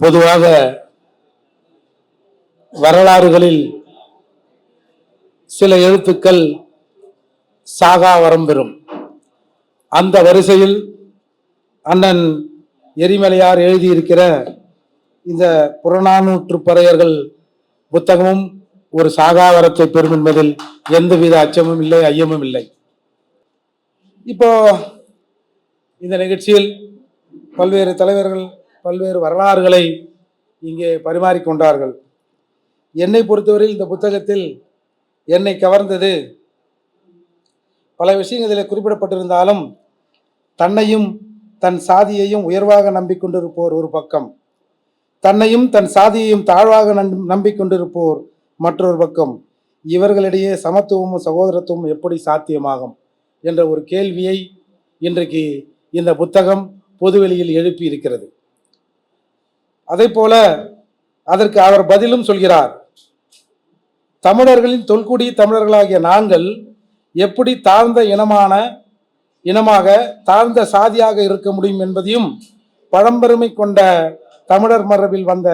பொதுவாக வரலாறுகளில் சில எழுத்துக்கள் சாகா வரம் பெறும். அந்த வரிசையில் அண்ணன் எரிமலையார் எழுதியிருக்கிற இந்த புறநானூற்று பறையர்கள் புத்தகமும் ஒரு சாகாவரத்தை பெறும் என்பதில் எந்தவித அச்சமும் இல்லை ஐயமும் இல்லை. இப்போ இந்த நிகழ்ச்சியில் பல்வேறு தலைவர்கள் பல்வேறு வரலாறுகளை இங்கே பரிமாறிக்கொண்டார்கள் என்னை பொறுத்தவரையில் இந்த புத்தகத்தில் என்னை கவர்ந்தது. பல விஷயங்கள் இதில் குறிப்பிடப்பட்டிருந்தாலும் தன்னையும் தன் சாதியையும் உயர்வாக நம்பிக்கொண்டிருப்போர் ஒரு பக்கம். தன்னையும் தன் சாதியையும் தாழ்வாக நம்- நம்பிக்கொண்டிருப்போர் மற்றொரு பக்கம். இவர்களிடையே சமத்துவமும் சகோதரத்துவமும் எப்படி சாத்தியமாகும் என்ற ஒரு கேள்வியை இன்றைக்கு இந்த புத்தகம் பொதுவெளியில் எழுப்பி இருக்கிறது அதே போல அதற்கு அவர் பதிலும் சொல்கிறார் தமிழர்களின் தொல்குடி தமிழர்களாகிய நாங்கள் எப்படி தாழ்ந்த இனமான இனமாக தாழ்ந்த சாதியாக இருக்க முடியும் என்பதையும் பழம்பெருமை கொண்ட தமிழர் மரபில் வந்த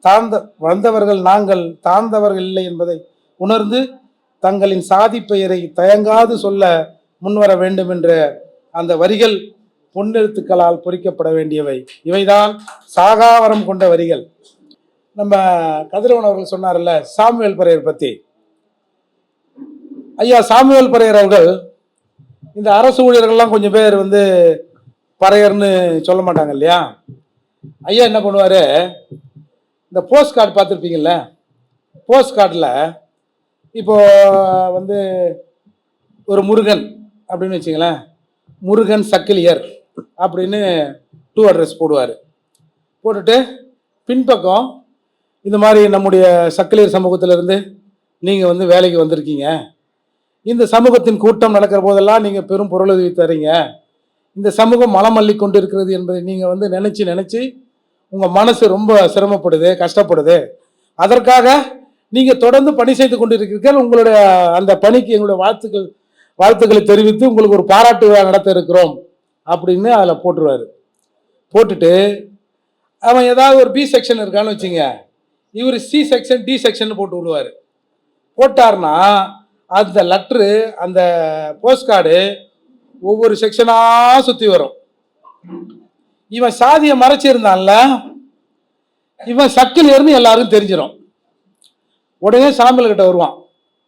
தாழ்ந்த வந்தவர்கள் நாங்கள் தாழ்ந்தவர்கள் இல்லை என்பதை உணர்ந்து தங்களின் சாதி பெயரை தயங்காது சொல்ல முன்வர வேண்டும் என்ற அந்த வரிகள் பொன்னெழுத்துக்களால் பொறிக்கப்பட வேண்டியவை. இவைதான் சாகாவரம் கொண்ட வரிகள். நம்ம கதிரவன் அவர்கள் சொன்னார்ல சாமுவேல் பரையர் பற்றி ஐயா சாமுவேல் பரையர் அவர்கள் இந்த அரசு ஊழியர்கள்லாம் கொஞ்சம் பேர் வந்து பறையர்னு சொல்ல மாட்டாங்க இல்லையா? ஐயா என்ன பண்ணுவார் இந்த போஸ்ட் கார்டு பார்த்துருப்பீங்கள்ல போஸ்ட் கார்டில் இப்போ வந்து ஒரு முருகன் அப்படின்னு வச்சுங்களேன் முருகன் சக்கிலியர். அப்படின்னு டூ அட்ரஸ் போடுவார். போட்டுட்டு பின்பக்கம் இந்த மாதிரி நம்முடைய சக்கலியர் சமூகத்திலிருந்து நீங்கள் வந்து வேலைக்கு வந்திருக்கீங்க. இந்த சமூகத்தின் கூட்டம் நடக்கிற போதெல்லாம் நீங்கள் பெரும் பொருளுதவி தரீங்க. இந்த சமூகம் மலம் அள்ளி கொண்டு இருக்கிறது என்பதை நீங்கள் வந்து நினச்சி நினச்சி உங்கள் மனசு ரொம்ப சிரமப்படுது கஷ்டப்படுது. அதற்காக நீங்கள் தொடர்ந்து பணி செய்து கொண்டு இருக்கிறீர்கள் உங்களுடைய அந்த பணிக்கு எங்களுடைய வாழ்த்துக்கள் வாழ்த்துக்களை தெரிவித்து உங்களுக்கு ஒரு பாராட்டு விழா நடத்த இருக்கிறோம். அப்படின்னு அதில் போட்டுருவாரு. போட்டுட்டு அவன் ஏதாவது ஒரு பி செக்ஷன் இருக்கான்னு வச்சுங்க இவர் சி செக்ஷன் டி செக்ஷன் போட்டு விடுவார். போட்டார்னா அந்த லெட்ரு அந்த போஸ்ட் கார்டு ஒவ்வொரு செக்ஷனாக சுற்றி வரும். இவன் சாதியை மறைச்சிருந்தான்ல இவன் சக்கில் இருந்து எல்லாருக்கும் தெரிஞ்சிடும் உடனே சாம்பல் கிட்ட வருவான்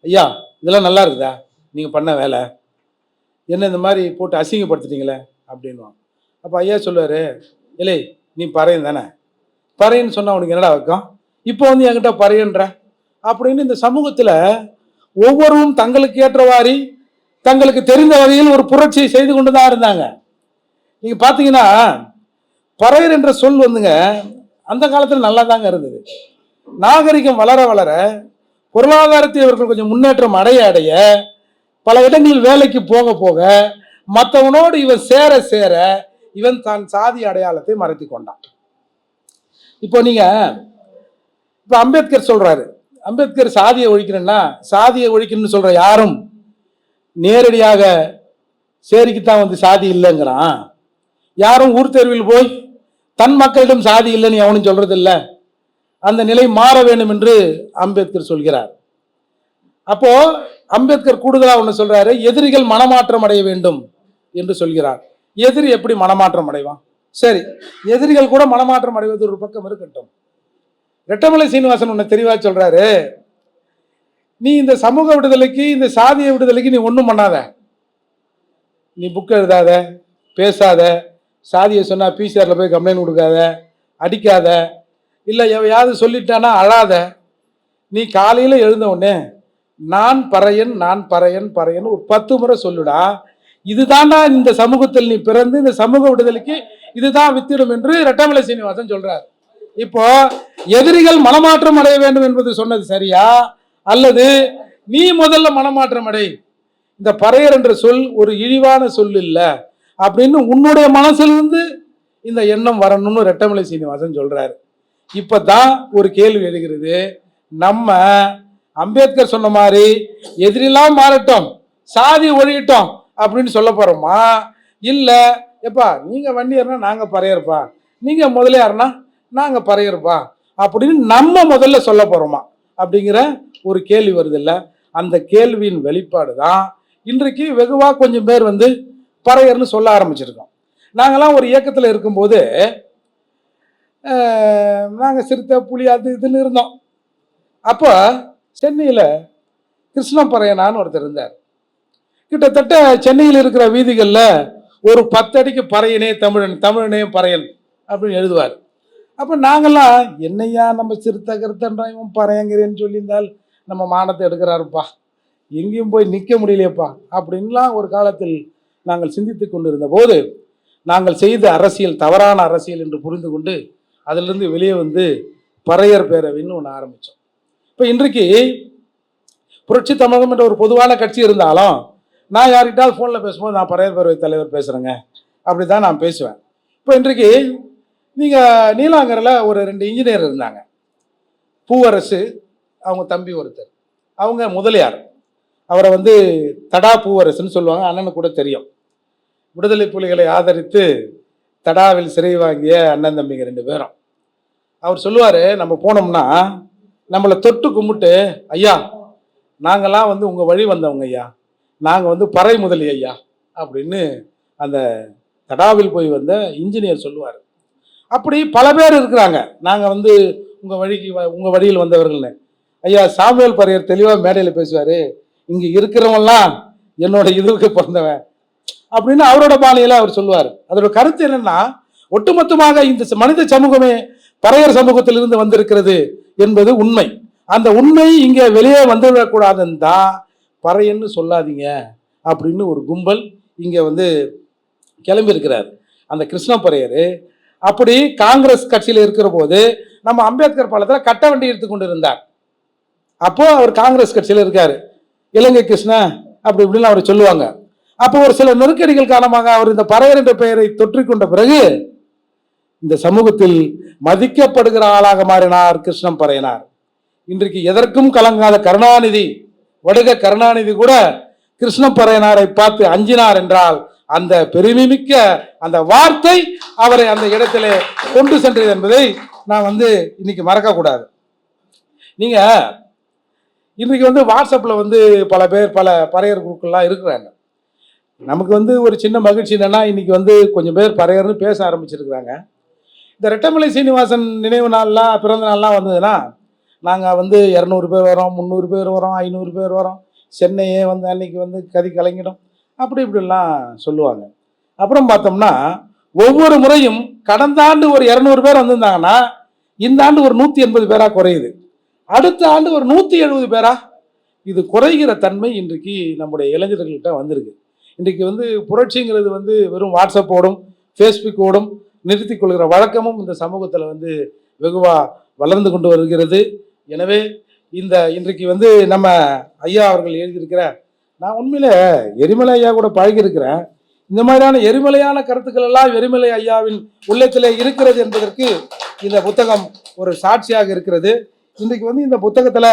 ஐயா இதெல்லாம் நல்லா இருக்குதா? நீங்கள் பண்ண வேலை. என்ன இந்த மாதிரி போட்டு அசிங்கப்படுத்திட்டீங்களே? அப்படின்வான் அப்போ ஐயா சொல்லுவார் இல்லை நீ பறையன் தானே? பறையன்னு சொன்னால் உனக்கு என்னடா வைக்கும்? இப்போ வந்து என்கிட்ட பறையன்ற? அப்படின்னு இந்த சமூகத்தில் ஒவ்வொருவரும் தங்களுக்கு ஏற்றவாறு தங்களுக்கு தெரிந்த வகையில் ஒரு புரட்சியை செய்து கொண்டு தான் இருந்தாங்க. நீங்கள் பார்த்தீங்கன்னா பறையர் என்ற சொல் வந்துங்க அந்த காலத்தில் நல்லா தாங்க இருந்தது. நாகரிகம் வளர வளர பொருளாதாரத்தில் இவர்கள் கொஞ்சம் முன்னேற்றம் அடைய அடைய பல இடங்களில் வேலைக்கு போக போக மற்றவனோடு இவன் சேர சேர இவன் தான் சாதி அடையாளத்தை மறைத்து கொண்டான். இப்போ நீங்க இப்போ அம்பேத்கர் சொல்றாரு. அம்பேத்கர் சாதியை ஒழிக்கிறேன்னா சாதியை ஒழிக்கணும்னு சொல்ற யாரும் நேரடியாக சேரிக்குத்தான் வந்து சாதி இல்லைங்கிறான். யாரும் ஊர் தெருவில் போய் தன் மக்களிடம் சாதி இல்லைன்னு எவனும் சொல்றது இல்லை அந்த நிலை மாற வேண்டும் என்று அம்பேத்கர் சொல்கிறார். அப்போ அம்பேத்கர் கூடுதலாக ஒன்று சொல்றாரு எதிரிகள் மனமாற்றம் அடைய வேண்டும். என்று சொல்கிறார். எதிரி எப்படி மனமாற்றம் அடைவான்? சரி எதிரிகள் கூட மனமாற்றம் அடைவது ஒரு பக்கம் இருக்கட்டும். ரெட்டமலை சீனிவாசன் ஒன்று தெளிவா சொல்றாரு. நீ இந்த சமூக விடுதலைக்கு இந்த சாதிய விடுதலைக்கு நீ ஒன்றும் பண்ணாத. நீ புக் எழுதாத பேசாத சாதியை சொன்னால் பிசிஆரில் போய் கம்ப்ளைண்ட் கொடுக்காத அடிக்காத இல்லை எவையாவது சொல்லிட்டானா அழாத. நீ காலையில் எழுந்த உடனே நான் பறையன் நான் பறையன் பறையன் ஒரு பத்து முறை சொல்லுடா. இதுதான்டா இந்த சமூகத்தில் நீ பிறந்து இந்த சமூக விடுதலைக்கு இதுதான் வித்திடும் என்று ரெட்டமலை சீனிவாசன் சொல்றார். இப்போ எதிரிகள் மனமாற்றம் அடைய வேண்டும் என்பது சொன்னது சரியா? அல்லது நீ முதல்ல மனமாற்றம் அடை. இந்த பறையர் என்ற சொல் ஒரு இழிவான சொல் இல்லை அப்படின்னு உன்னுடைய மனசிலிருந்து இந்த எண்ணம் வரணும்னு ரெட்டமலை சீனிவாசன் சொல்றாரு. இப்பதான் ஒரு கேள்வி எழுகிறது. நம்ம அம்பேத்கர் சொன்ன மாதிரி எதிரெல்லாம் மாறட்டும் சாதி ஒழியிட்டோம் அப்படின்னு சொல்ல போகிறோமா இல்லை எப்பா நீங்கள் வன்னியர்னா நாங்கள் பறையர்ப்பா? நீங்கள் முதலியார்னா நாங்கள் பறையர்ப்பா? அப்படின்னு நம்ம முதல்ல சொல்ல போகிறோமா அப்படிங்கிற ஒரு கேள்வி வருது இல்லை அந்த கேள்வியின் வெளிப்பாடு தான் இன்றைக்கு வெகுவாக கொஞ்சம் பேர் வந்து பறையர்னு சொல்ல ஆரம்பிச்சிருக்கோம். நாங்கள்லாம் ஒரு இயக்கத்தில் இருக்கும்போது நாங்கள் சிறுத்தை புலி அது இதுன்னு இருந்தோம். அப்போ சென்னையில் கிருஷ்ணப்பறையனான்னு ஒருத்தர் இருந்தார். கிட்டத்தட்ட சென்னையில் இருக்கிற வீதிகளில் ஒரு பத்தடிக்கு பறையனே தமிழன் தமிழனே பறையன் அப்படின்னு எழுதுவார். அப்போ நாங்கள்லாம் என்னையா நம்ம சிறுத்தை கருத்தன்றான் இவன் பறையங்கிறேன்னு சொல்லியிருந்தால் நம்ம மானத்தை எடுக்கிறாருப்பா. எங்கேயும் போய் நிற்க முடியலையப்பா. அப்படின்லாம் ஒரு காலத்தில் நாங்கள் சிந்தித்து கொண்டிருந்த போது நாங்கள் செய்த அரசியல் தவறான அரசியல் என்று புரிந்து கொண்டு அதிலிருந்து வெளியே வந்து பறையர் பேரவைன்னு ஒன்று ஆரம்பித்தோம் இப்போ இன்றைக்கு புரட்சி தமிழகம் என்ற ஒரு பொதுவான கட்சி இருந்தாலும் நான் யார்கிட்டாவது ஃபோனில் பேசும்போது நான் பறையர் பேரவை தலைவர் பேசுகிறேங்க அப்படி தான் நான் பேசுவேன். இப்போ இன்றைக்கு நீங்கள் நீலாங்கரில் ஒரு ரெண்டு இன்ஜினியர் இருந்தாங்க. பூவரசு அவங்க தம்பி ஒருத்தர். அவங்க முதலியார். அவரை வந்து தடா பூவரசுன்னு சொல்லுவாங்க அண்ணனுக்கு கூட தெரியும். விடுதலை புலிகளை ஆதரித்து தடாவில் சிறை வாங்கிய அண்ணன் தம்பிங்க ரெண்டு பேரும். அவர் சொல்லுவார் நம்ம போனோம்னா நம்மளை தொட்டு கும்பிட்டு ஐயா நாங்களாம் வந்து உங்கள் வழி வந்தவங்க ஐயா. நாங்கள் வந்து பறை முதலி ஐயா அப்படின்னு அந்த தடாவில் போய் வந்த இன்ஜினியர் சொல்லுவார். அப்படி பல பேர் இருக்கிறாங்க. நாங்கள் வந்து உங்கள் வழிக்கு வ- உங்கள் வழியில் வந்தவர்கள்னு. ஐயா சாமுவேல் பறையர் தெளிவாக மேடையில் பேசுவார். இங்கே இருக்கிறவங்களாம் என்னோட இதுவுக்கு பிறந்தவன் அப்படின்னு அவரோட பாணியில் அவர் சொல்லுவார். அதோட கருத்து என்னென்னா ஒட்டுமொத்தமாக இந்த ச- மனித சமூகமே பறையர் சமூகத்திலிருந்து வந்திருக்கிறது என்பது உண்மை. அந்த உண்மை இங்கே வெளியே வந்துவிடக்கூடாதுன்னு தான் பறையன்னு சொல்லாதீங்க அப்படின்னு ஒரு கும்பல் இங்கே வந்து கிளம்பியிருக்கிறார். அந்த கிருஷ்ண பறையர். அப்படி காங்கிரஸ் கட்சியில் இருக்கிற போது நம்ம அம்பேத்கர் பாலத்தில் கட்ட வண்டி எடுத்து கொண்டு இருந்தார் அப்போது அவர் காங்கிரஸ் கட்சியில் இருக்கார். இலங்கை கிருஷ்ணா அப்படி இப்படின்னு அவர் சொல்லுவாங்க. அப்போ ஒரு சில நெருக்கடிகள் காரணமாக அவர் இந்த பறையர் என்ற பெயரை தொற்றிக்கொண்ட பிறகு இந்த சமூகத்தில் மதிக்கப்படுகிற ஆளாக மாறினார் கிருஷ்ணம் பறையனார். இன்றைக்கு எதற்கும் கலங்காத கருணாநிதி. வடுக கருணாநிதி கூட கிருஷ்ணப்பறையனாரை பார்த்து அஞ்சினார் என்றால் அந்த பெருமைமிக்க அந்த வார்த்தை அவரை அந்த இடத்திலே கொண்டு சென்றது என்பதை நான் வந்து இன்னைக்கு மறக்கக்கூடாது நீங்க இன்றைக்கு வந்து வாட்ஸ்அப்பில் வந்து பல பேர் பல பறையர் குழுக்கள்லாம் இருக்கிறாங்க. நமக்கு வந்து ஒரு சின்ன மகிழ்ச்சி என்னன்னா இன்னைக்கு வந்து கொஞ்சம் பேர் பறையர்னு பேச ஆரம்பிச்சிருக்கிறாங்க. இந்த ரெட்டமலை சீனிவாசன் நினைவு நாள்லாம் பிறந்த நாள்லாம் வந்ததுன்னா நாங்கள் வந்து இரநூறு பேர் வரோம் முந்நூறு பேர் வரோம் ஐநூறு பேர் வரோம். சென்னையே வந்து அன்னைக்கு வந்து கதி கலங்கிடும். அப்படி இப்படிலாம் சொல்லுவாங்க. அப்புறம் பார்த்தோம்னா ஒவ்வொரு முறையும் கடந்த ஆண்டு ஒரு இரநூறு பேர் வந்திருந்தாங்கன்னா இந்த ஆண்டு ஒரு நூற்றி எண்பது பேராக குறையுது. அடுத்த ஆண்டு ஒரு நூற்றி எழுபது பேரா? இது குறைகிற தன்மை இன்றைக்கு நம்முடைய இளைஞர்கள்கிட்ட வந்திருக்கு. இன்றைக்கு வந்து புரட்சிங்கிறது வந்து வெறும் வாட்ஸ்அப்போடும் ஃபேஸ்புக்கோடும் நிறுத்தி கொள்கிற வழக்கமும் இந்த சமூகத்தில் வந்து வெகுவாக வளர்ந்து கொண்டு வருகிறது. எனவே இந்த இன்றைக்கு வந்து நம்ம ஐயா அவர்கள் எழுதியிருக்கிற நான் உண்மையில் எரிமலை ஐயா கூட பழகியிருக்கிறேன். இந்த மாதிரியான எரிமலையான கருத்துக்கள் எல்லாம் எரிமலை ஐயாவின் உள்ளத்திலே இருக்கிறது என்பதற்கு இந்த புத்தகம் ஒரு சாட்சியாக இருக்கிறது. இன்றைக்கு வந்து இந்த புத்தகத்தில்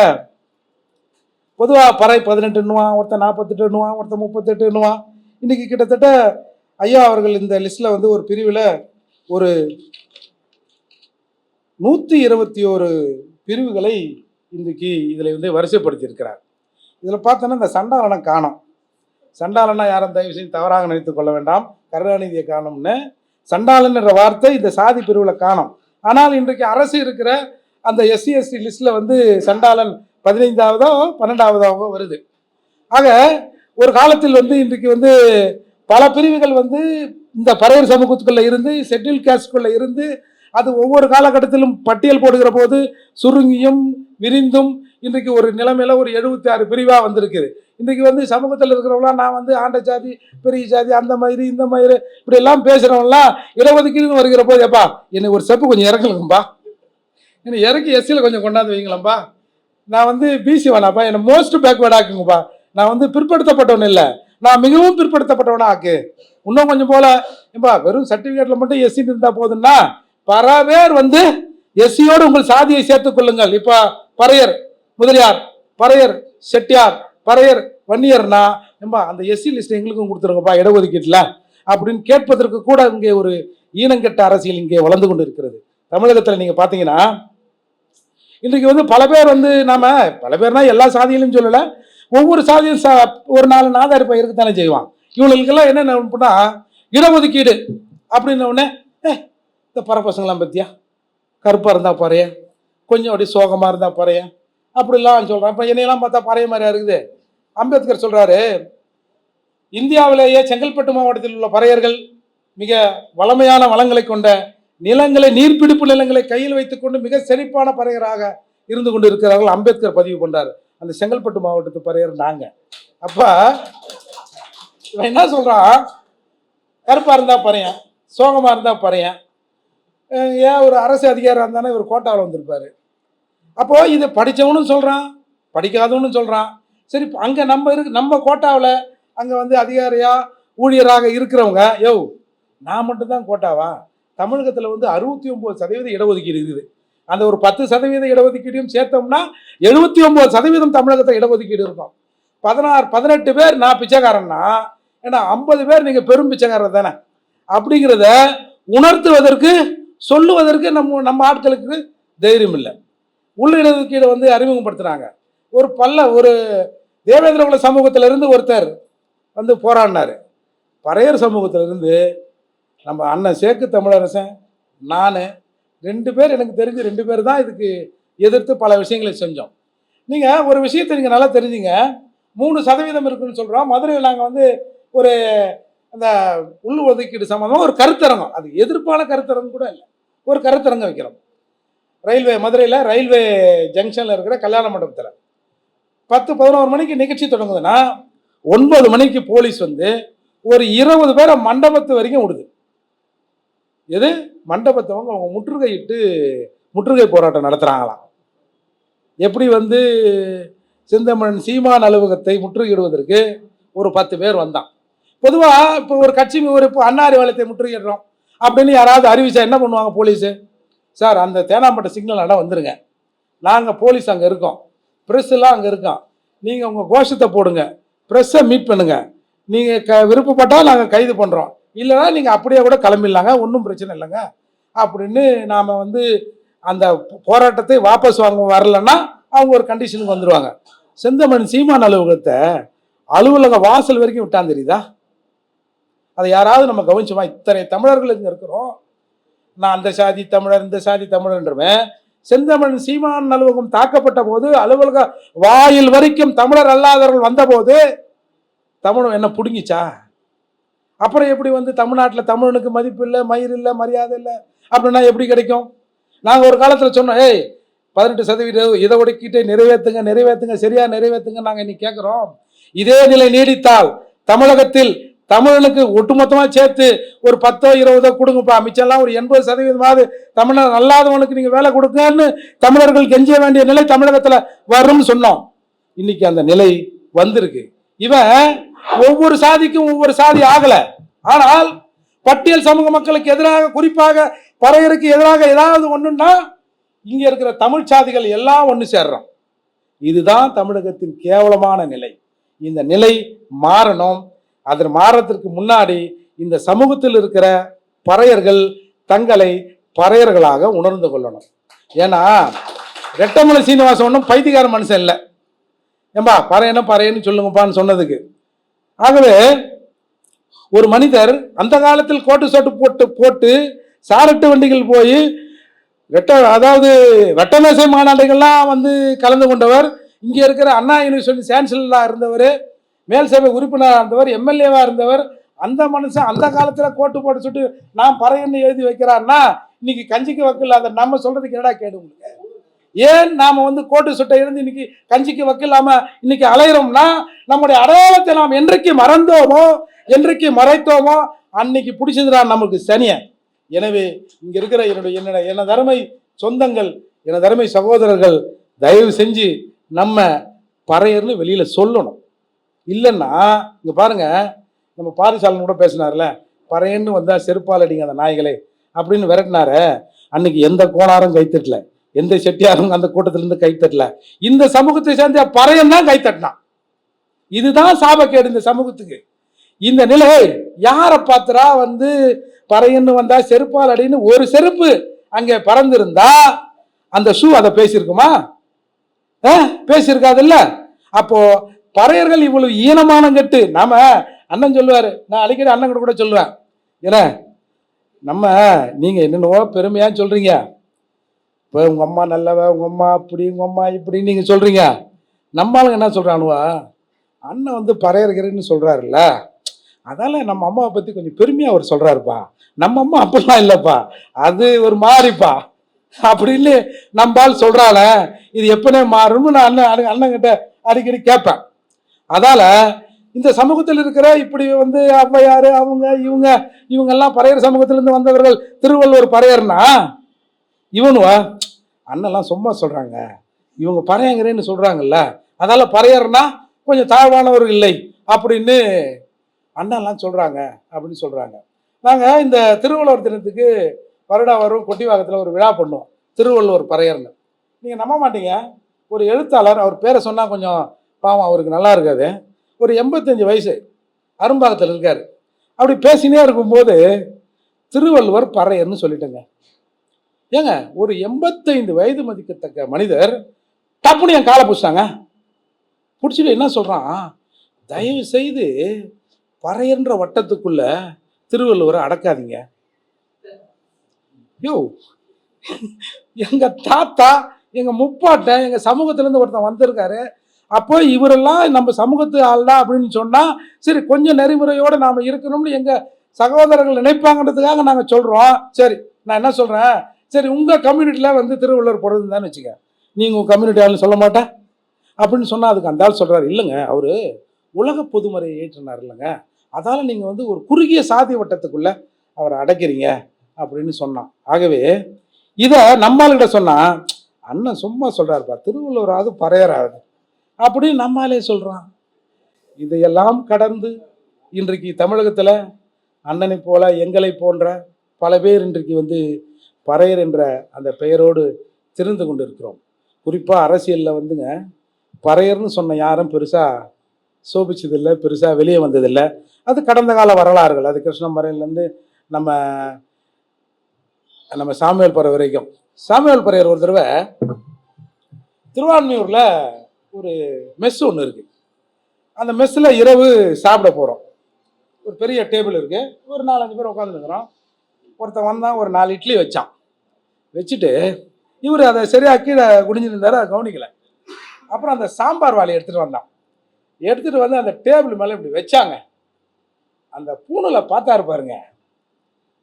பொதுவாக பறை பதினெட்டுன்னுவான் ஒருத்தன் நாற்பத்தெட்டுன்னுவான் ஒருத்தன் முப்பத்தெட்டுன்னுவான் இன்றைக்கி கிட்டத்தட்ட ஐயா அவர்கள் இந்த லிஸ்ட்டில் வந்து ஒரு பிரிவில் ஒரு நூற்றி இருபத்தி ஒரு பிரிவுகளை இன்றைக்கு இதில் வந்து வரிசைப்படுத்தியிருக்கிறார். இதில் பார்த்தோன்னா இந்த சண்டாளனை காணும். சண்டாளனா யாரும் தயவு செய்து தவறாக நினைத்து கொள்ள வேண்டாம். கருணாநிதியை காணும்னு. சண்டாளன் என்ற வார்த்தை இந்த சாதி பிரிவில் காணும். ஆனால் இன்றைக்கு அரசு இருக்கிற அந்த எஸ்சி எஸ்டி லிஸ்ட்டில் வந்து சண்டாளன் பதினைந்தாவதோ பன்னெண்டாவதாவோ வருது. ஆக ஒரு காலத்தில் வந்து இன்றைக்கு வந்து பல பிரிவுகள் வந்து இந்த பறையர் சமூகத்துக்குள்ளே இருந்து ஷெட்யூல் கேஸ்டுக்குள்ள இருந்து அது ஒவ்வொரு காலகட்டத்திலும் பட்டியல் போடுகிற போது சுருங்கியும் விரிந்தும் இன்றைக்கு ஒரு நிலைமையில ஒரு எழுபத்தி ஆறு பிரிவாக வந்திருக்குது. இன்றைக்கு வந்து சமூகத்தில் இருக்கிறவங்களாம் நான் வந்து ஆண்ட ஜாதி பெரிய ஜாதி அந்த மாதிரி இந்த மாதிரி இப்படி எல்லாம் பேசுகிறவங்களாம் இடஒதுக்கீடுன்னு வருகிற போது எப்பா என்னை ஒரு செப்பு கொஞ்சம் இறக்கலுங்கப்பா என்னை இறக்கி எஸ்சியில் கொஞ்சம் கொண்டாந்து வைங்களேன்ப்பா நான் வந்து பிசி வேணாப்பா என்னை மோஸ்ட் பேக்வேர்ட் ஆக்குங்கப்பா. நான் வந்து பிற்படுத்தப்பட்டவன் இல்லை. நான் மிகவும் பிற்படுத்தப்பட்டவனா ஆக்கு இன்னும் கொஞ்சம் போல ஏம்பா வெறும் சர்டிஃபிகேட்டில் மட்டும் எஸ்சின்னு இருந்தால் போதுன்னா பல பேர் வந்து எஸ்சியோடு உங்கள் சாதியை சேர்த்துக் கொள்ளுங்கள். இப்போ பறையர் முதலியார் பறையர் செட்டியார் பறையர் வன்னியர்னா ஏம்பா அந்த எஸ்சி லிஸ்ட் எங்களுக்கும் கொடுத்துருங்கப்பா இடஒதுக்கீட்டில் அப்படின்னு கேட்பதற்கு கூட இங்கே ஒரு ஈனங்கெட்ட அரசியல் இங்கே வளர்ந்து கொண்டு இருக்கிறது தமிழகத்தில் நீங்கள் பார்த்தீங்கன்னா இன்றைக்கு வந்து பல பேர் வந்து நாம் பல பேர்னா எல்லா சாதியிலும் சொல்லலை ஒவ்வொரு சாதியும் சா ஒரு நாலு நாதாரி பயிருக்கு தானே செய்வான். இவங்களுக்கெல்லாம் என்ன பண்ணால் இடஒதுக்கீடு அப்படின்ன உடனே இந்த பரப்பசங்களாம் பற்றியா கருப்பாக இருந்தால் பாறைய கொஞ்சம் அப்படி சோகமாக இருந்தால் பாறைய அப்படிலாம் சொல்கிறான் இப்போ என்னையெல்லாம் பார்த்தா பறைய மாதிரியா இருக்குது? அம்பேத்கர் சொல்கிறாரு இந்தியாவிலேயே செங்கல்பட்டு மாவட்டத்தில் உள்ள பறையர்கள் மிக வளமையான வளங்களை கொண்ட நிலங்களை நீர்ப்பிடிப்பு நிலங்களை கையில் வைத்துக்கொண்டு மிக செழிப்பான பறையராக இருந்து கொண்டு இருக்கிறார்கள் அம்பேத்கர் பதிவு பண்றாரு. அந்த செங்கல்பட்டு மாவட்டத்து பறையர் நாங்கள் அப்போ இவன் என்ன சொல்கிறான் கருப்பாக இருந்தால் பறையன் சோகமாக இருந்தால் பறையன் ஏன் ஒரு அரசு அதிகாரியாக இருந்தானே இவர் கோட்டாவில் வந்திருப்பார். அப்போது இது படித்தவனும் சொல்கிறான் படிக்காதவனும் சொல்கிறான் சரி அங்கே நம்ம இருக்கு நம்ம கோட்டாவில் அங்கே வந்து அதிகாரியாக ஊழியராக இருக்கிறவங்க யோ நான் மட்டும்தான் கோட்டாவா? தமிழகத்தில் வந்து அறுபத்தி ஒம்பது சதவீத இடஒதுக்கீடு இருக்குது. அந்த ஒரு பத்து சதவீத இடஒதுக்கீடையும் சேர்த்தோம்னா எழுபத்தி ஒம்பது சதவீதம் தமிழகத்தில் இடஒதுக்கீடு இருக்கும். பதினாறு பதினெட்டு பேர் நான் பிச்சைக்காரன்னா ஏன்னா ஐம்பது பேர் நீங்கள் பெரும் பிச்சைக்காரர் தானே. அப்படிங்கிறத உணர்த்துவதற்கு சொல்லுவதற்கு நம்ம நம்ம ஆட்களுக்கு தைரியம் இல்லை உள்ள இடஒதுக்கீடு வந்து அறிமுகப்படுத்துகிறாங்க ஒரு பல்ல ஒரு தேவேந்திரகுல சமூகத்திலிருந்து ஒருத்தர் வந்து போராடினார். பறையர் சமூகத்திலிருந்து நம்ம அண்ணன் சேக்கு தமிழரசன் நான் ரெண்டு பேர் எனக்கு தெரிஞ்சு ரெண்டு பேர் தான் இதுக்கு எதிர்த்து பல விஷயங்களை செஞ்சோம். நீங்கள் ஒரு விஷயத்தை நீங்கள் நல்லா தெரிஞ்சுங்க. மூணு சதவீதம் இருக்குன்னு சொல்கிறோம் மதுரையில் நாங்கள் வந்து ஒரு அந்த உள் ஒதுக்கீடு சம்மந்தமாக ஒரு கருத்தரங்கம். அது எதிர்ப்பான கருத்தரங்கம் கூட இல்லை. ஒரு கருத்தரங்கம் வைக்கிறோம். ரயில்வே மதுரையில் ரயில்வே ஜங்ஷனில் இருக்கிற கல்யாண மண்டபத்தில். பத்து பதினோரு மணிக்கு நிகழ்ச்சி தொடங்குதுன்னா ஒன்பது மணிக்கு போலீஸ் வந்து ஒரு இருபது பேரை மண்டபத்து வரைக்கும் விடுது. எது? மண்டபத்தவங்க அவங்க முற்றுகையிட்டு முற்றுகை போராட்டம் நடத்துகிறாங்களாம் எப்படி வந்து செந்தமிழன் சீமான் அலுவலகத்தை முற்றுகையிடுவதற்கு ஒரு பத்து பேர் வந்தான். பொதுவாக இப்போ ஒரு கட்சி ஒரு இப்போ அன்னாரி வளத்தை முற்றுகிடுறோம் அப்படின்னு யாராவது அறிவிச்சா என்ன பண்ணுவாங்க போலீஸு? சார் அந்த தேனாம்பட்ட சிக்னல் இடம் வந்துருங்க. நாங்கள் போலீஸ் அங்கே இருக்கோம். ப்ரெஸ்ஸெல்லாம் அங்கே இருக்கோம். நீங்கள் உங்கள் கோஷத்தை போடுங்க. ப்ரெஸ்ஸை மீட் பண்ணுங்கள் நீங்கள் க விருப்பப்பட்டால் நாங்கள் கைது பண்ணுறோம் இல்லைன்னா நீங்கள் அப்படியே கூட கிளம்பிடலாங்க. ஒன்றும் பிரச்சனை இல்லைங்க. அப்படின்னு நாம் வந்து அந்த போராட்டத்தை வாபஸ் வாங்க வரலன்னா அவங்க ஒரு கண்டிஷனுக்கு வந்துடுவாங்க செந்தமன் சீமான் அலுவலகத்தை அலுவலக வாசல் வரைக்கும் விட்டான் தெரியுதா? அதை யாராவது நம்ம கவனிச்சோமா? இத்தனை தமிழர்கள் இங்கே இருக்கிறோம். நான் அந்த சாதி தமிழர் இந்த சாதி தமிழர்ன்றவன். செந்தமிழன் சீமான் அலுவலகம் தாக்கப்பட்ட போது அலுவலக வாயில் வரைக்கும் தமிழர் அல்லாதவர்கள் வந்தபோது தமிழன் என்ன பிடுங்கிச்சா? அப்புறம் எப்படி வந்து தமிழ்நாட்டில் தமிழனுக்கு மதிப்பு இல்லை மயிர் இல்லை மரியாதை இல்லை? அப்படின்னா எப்படி கிடைக்கும்? நாங்கள் ஒரு காலத்தில் சொன்னோம் ஏய் பதினெட்டு சதவீதம் இதை ஒடுக்கிட்டு நிறைவேற்றுங்க நிறைவேற்றுங்க சரியாக நிறைவேற்றுங்க நாங்கள் இன்னைக்கு கேட்குறோம் இதே நிலை நீடித்தால் தமிழகத்தில் தமிழனுக்கு ஒட்டுமொத்தமாக சேர்த்து ஒரு பத்தோ இருபதோ கொடுங்கப்பா மிச்சம்லாம் ஒரு எண்பது சதவீதமாவது தமிழர் அல்லாதவனுக்கு நீங்கள் வேலை கொடுங்கன்னு தமிழர்கள் கெஞ்ச வேண்டிய நிலை தமிழகத்தில் வரும்னு சொன்னோம். இன்னைக்கு அந்த நிலை வந்திருக்கு. இவன் ஒவ்வொரு சாதிக்கும் ஒவ்வொரு சாதி ஆகலை. ஆனால் பட்டியல் சமூக மக்களுக்கு எதிராக குறிப்பாக பறையருக்கு எதிராக ஏதாவது ஒன்றுன்னா இங்கே இருக்கிற தமிழ் சாதிகள் எல்லாம் ஒன்று சேர்றோம். இதுதான் தமிழகத்தின் கேவலமான நிலை. இந்த நிலை மாறணும். அது மாறத்திற்கு முன்னாடி இந்த சமூகத்தில் இருக்கிற பறையர்கள் தங்களை பறையர்களாக உணர்ந்து கொள்ளணும். ஏன்னா ரெட்டமலை சீனிவாசன் ஒன்றும் பைத்தியகார மனுஷன் இல்லை. ஏம்பா பறையன பறையன்னு சொல்லுங்கப்பான்னு சொன்னதுக்கு. ஆகவே ஒரு மனிதர் அந்த காலத்தில் கோட்டு சோட்டு போட்டு போட்டு சாரட்டு வண்டிகள் போய் ரெட்ட அதாவது ரெட்டமேசை மாநாடுகள்லாம் வந்து கலந்து கொண்டவர் இங்கே இருக்கிற அண்ணா யூனிவர்சிட்டி சான்சலராக இருந்தவர் மேல் சபை உறுப்பினராக இருந்தவர் எம்எல்ஏவாக இருந்தவர் அந்த மனுஷன் அந்த காலத்தில் கோட்டு போட்டு சுட்டு நான் பறையன்னு எழுதி வைக்கிறான்னா இன்னைக்கு கஞ்சிக்கு வக்கில் அதை நம்ம சொல்றதுக்கு என்னடா கேடு உங்களுக்கு? ஏன் நாம் வந்து கோட்டு சுட்டை இருந்து இன்னைக்கு கஞ்சிக்கு வக்கில்லாமல் இன்னைக்கு அலையிறோம்னா நம்முடைய அடையாளத்தை நாம் என்றைக்கு மறந்தோமோ என்றைக்கு மறைத்தோமோ அன்னைக்கு பிடிச்சதுடா நமக்கு சனிய. எனவே இங்கே இருக்கிற என்னுடைய என்னோட எனது தருமை சொந்தங்கள் என தருமை சகோதரர்கள் தயவு செஞ்சு நம்ம பறையர்னு வெளியில் சொல்லணும். இல்லைன்னா இங்கே பாருங்க நம்ம பாரிசாலன் கூட பேசினார்ல பறையன்னு வந்தால் செருப்பால் அடிங்க அந்த நாய்களே அப்படின்னு விரட்டினாரு அன்னைக்கு எந்த கோணாரும் கைத்தட்டல எந்த செட்டியாரும் அந்த கூட்டத்திலேருந்து கைத்தட்டல. இந்த சமூகத்தை சேர்ந்த பறையன் தான் கைத்தட்டினான். இதுதான் சாபக்கேடு இந்த சமூகத்துக்கு. இந்த நிலை யாரை பாத்துரா வந்து பறையன்னு வந்தா செருப்பால் அடின்னு ஒரு செருப்பு அங்கே பறந்திருந்தா அந்த ஷூ அதை பேசியிருக்குமா? ஆ, பேசியிருக்காதுல்ல? அப்போ பறையர்கள் இவ்வளவு ஈனமானம் கட்டு. நாம அண்ணன் சொல்லுவாரு. நான் அடிக்கடி அண்ணன் கூட கூட சொல்லுவேன். ஏன்னா நம்ம நீங்க என்னென்னவோ பெருமையா சொல்றீங்க. இப்போ உங்க அம்மா நல்லவ உங்க அம்மா அப்படி உங்க அம்மா இப்படின்னு நீங்க சொல்றீங்க. நம்மளுங்க என்ன சொல்றானுவா? அண்ணன் வந்து பறையர்கிறேன்னு சொல்றாருல்ல. அதால நம்ம அம்மாவை பத்தி கொஞ்சம் பெருமையா அவர் சொல்றாருப்பா. நம்ம அம்மா அப்படிலாம் இல்லைப்பா. அது ஒரு மாறிப்பா. அப்படின்னு நம்பால் சொல்றாள. இது எப்பனே மாறும்னு நான் அண்ணன் அண்ணன் கிட்ட அடிக்கடி கேட்பேன். அதால இந்த சமூகத்தில் இருக்கிற இப்படி வந்து ஔவையாரு அவங்க இவங்க இவங்கெல்லாம் பறையர் சமூகத்திலிருந்து வந்தவர்கள் திருவள்ளுவர் பறையர்னா இவனுவா அண்ணெல்லாம் சும்மா சொல்றாங்க. இவங்க பறையங்கிறேன்னு சொல்றாங்கல்ல அதால பறையர்னா கொஞ்சம் தாழ்வானவர் இல்லை அப்படின்னு அண்ணன்லாம் சொல்றாங்க அப்படின்னு சொல்றாங்க. நாங்கள் இந்த திருவள்ளுவர் தினத்துக்கு வருடா வரும் கொட்டிவாகத்தில் ஒரு விழா பண்ணுவோம் திருவள்ளுவர் பறையர்னு. நீங்கள் நம்ப மாட்டீங்க. ஒரு எழுத்தாளர் அவர் பேரை சொன்னால் கொஞ்சம் பாவம் அவருக்கு நல்லா இருக்காது. ஒரு எண்பத்தஞ்சு வயசு அரும்பாகத்தில் இருக்கார். அப்படி பேசினே இருக்கும்போது திருவள்ளுவர் பறையர்னு சொல்லிட்டேங்க. ஏங்க ஒரு எண்பத்தைந்து வயது மதிக்கத்தக்க மனிதர் டப்புனு என் காலை பிடிச்சாங்க பிடிச்சிட்டு என்ன சொல்கிறான் தயவு செய்து பறையன்ற வட்டத்துக்குள்ள திருவள்ளுவரை அடக்காதீங்க. யோ எங்கள் தாத்தா எங்கள் முப்பாட்டன் எங்கள் சமூகத்திலேருந்து ஒருத்தன் வந்திருக்காரு. அப்போ இவரெல்லாம் நம்ம சமூகத்து ஆள் தான் அப்படின்னு சொன்னால் சரி கொஞ்சம் நெறிமுறையோடு நாம் இருக்கணும்னு எங்கள் சகோதரர்கள் நினைப்பாங்கன்றதுக்காக நாங்கள் சொல்கிறோம் சரி நான் என்ன சொல்கிறேன் சரி உங்கள் கம்யூனிட்டியில் வந்து திருவள்ளுவர் பிறந்ததுன்னு வச்சுக்க. நீங்கள் உங்கள் கம்யூனிட்டி ஆளுன்னு சொல்ல மாட்டேன். அப்படின்னு சொன்னால் அதுக்கு அந்த ஆள் சொல்கிறார் இல்லைங்க அவர் உலக பொதுமறையை ஏற்றினார் இல்லைங்க. அதால் நீங்கள் வந்து ஒரு குறுகிய சாதி வட்டத்துக்குள்ளே அவரை அடைக்கிறீங்க அப்படின்னு சொன்னான். ஆகவே இதை நம்மாளுகிட்ட சொன்னால் அண்ணன் சும்மா சொல்கிறாருப்பா திருவள்ளுவராது பறையராது அப்படின்னு நம்மாலே சொல்கிறான் இதையெல்லாம் கடந்து இன்றைக்கு தமிழகத்தில் அண்ணனை போல எங்களை போன்ற பல பேர் இன்றைக்கு வந்து பறையர் என்ற அந்த பெயரோடு திரிந்து கொண்டு இருக்கிறோம் குறிப்பாக அரசியலில் வந்துங்க பறையர்னு சொன்ன யாரும் பெருசாக சோபிச்சதில்லை பெருசாக வெளியே வந்ததில்லை. அது கடந்த கால வரலாறுகள். அது கிருஷ்ணமரையிலேருந்து நம்ம நம்ம சாமியல் பறை வரைக்கும். சாமியல் பறையர் ஒரு தடவை திருவான்மையூரில் ஒரு மெஸ் ஒன்று இருக்குது அந்த மெஸ்ஸில் இரவு சாப்பிட போகிறோம் ஒரு பெரிய டேபிள் இருக்குது ஒரு நாலஞ்சு பேர் உட்காந்துருக்குறோம் ஒருத்தன் வந்தான் ஒரு நாலு இட்லி வச்சான். வச்சுட்டு இவர் அதை சரியாக கீழே குடிஞ்சிருந்தாரு அதை கவனிக்கலை. அப்புறம் அந்த சாம்பார் வாழை எடுத்துகிட்டு வந்தான். எடுத்துகிட்டு வந்து அந்த டேபிள் மேலே இப்படி வச்சாங்க. அந்த பூணில் பார்த்தாரு இருப்பாருங்க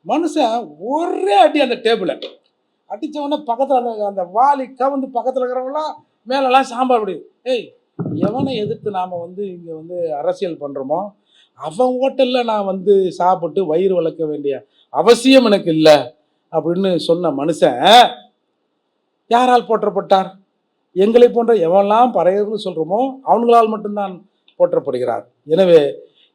மனுஷன் ஒரே அடி அந்த டேபிளை அடித்தவொடனே உடனே பக்கத்தில் அந்த அந்த வாளி கவுந்து பக்கத்தில் இருக்கிறவங்களாம் மேலெல்லாம் சாம்பார் இப்படி ஏய் எவனை எதிர்த்து நாம் வந்து இங்கே வந்து அரசியல் பண்ணுறோமோ அவன் ஹோட்டலில் நான் வந்து சாப்பிட்டு வயிறு வளர்க்க வேண்டிய அவசியம் எனக்கு இல்லை அப்படின்னு சொன்ன மனுஷன் யாரால் போற்றப்பட்டார்? எங்களை போன்ற எவன்லாம் பறையர்னு சொல்கிறோமோ அவங்களால் மட்டும்தான் போற்றப்படுகிறார். எனவே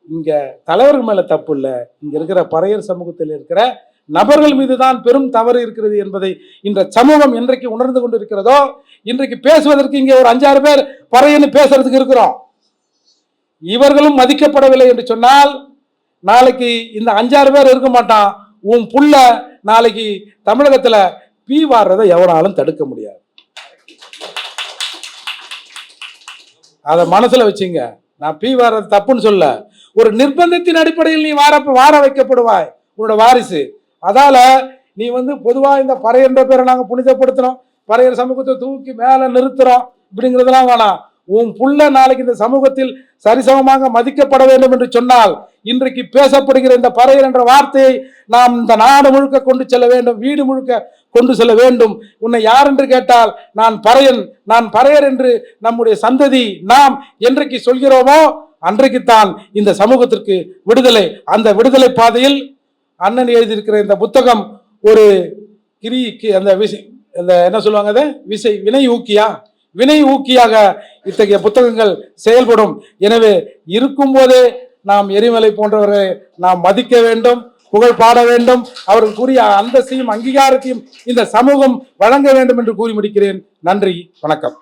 இங்கே தலைவர்கள் மேலே தப்பு இல்லை. இங்கே இருக்கிற பறையர் சமூகத்தில் இருக்கிற நபர்கள் மீதுதான் பெரும் தவறு இருக்கிறது என்பதை இந்த சமூகம் என்றைக்கு உணர்ந்து கொண்டு இருக்கிறதோ இன்றைக்கு பேசுவதற்கு இங்கே ஒரு அஞ்சாறு பேர் பறையன்னு பேசுறதுக்கு இருக்கிறோம். இவர்களும் மதிக்கப்படவில்லை என்று சொன்னால் நாளைக்கு இந்த அஞ்சாறு பேர் இருக்க மாட்டான். உன் புள்ள நாளைக்கு தமிழகத்தில் பீ வாடுறதை எவனாலும் தடுக்க முடியாது. அதை மனசில் வச்சுங்க. நான் பீ வாடுறது தப்புன்னு சொல்ல. ஒரு நிர்பந்தத்தின் அடிப்படையில் நீ வார வார வைக்கப்படுவாய். உன்னோட வாரிசு. அதால நீ வந்து பொதுவா இந்த பறையன்ற பேரை நாங்க புனிதப்படுத்துறோம். பறையர் சமூகத்தை தூக்கி மேல நிறுத்துறோம். இப்படிங்கிறதெல்லாம் வேணாம். உன் புள்ள நாளைக்கு இந்த சமூகத்தில் சரிசமமாக மதிக்கப்பட வேண்டும் என்று சொன்னால் இன்றைக்கு பேசப்படுகிற இந்த பறையர் என்ற வார்த்தையை நாம் இந்த நாடு முழுக்க கொண்டு செல்ல வேண்டும் வீடு முழுக்க கொண்டு செல்ல வேண்டும். உன்னை யார் என்று கேட்டால் நான் பறையன் நான் பறையர் என்று நம்முடைய சந்ததி நாம் என்றைக்கு சொல்கிறோமோ அன்றைக்குத்தான் இந்த சமூகத்திற்கு விடுதலை. அந்த விடுதலை பாதையில் அண்ணன் எழுதியிருக்கிற இந்த புத்தகம் ஒரு கிரிக்கு அந்த விசை அந்த என்ன சொல்லுவாங்க அதை? விசை வினை ஊக்கியா? வினை ஊக்கியாக இத்தகைய புத்தகங்கள் செயல்படும். எனவே இருக்கும்போதே நாம் எரிமலை போன்றவர்களை நாம் மதிக்க வேண்டும் புகழ் பாட வேண்டும். அவர்களுக்குரிய அந்தஸ்தையும் அங்கீகாரத்தையும் இந்த சமூகம் வழங்க வேண்டும் என்று கூறி முடிக்கிறேன். நன்றி வணக்கம்.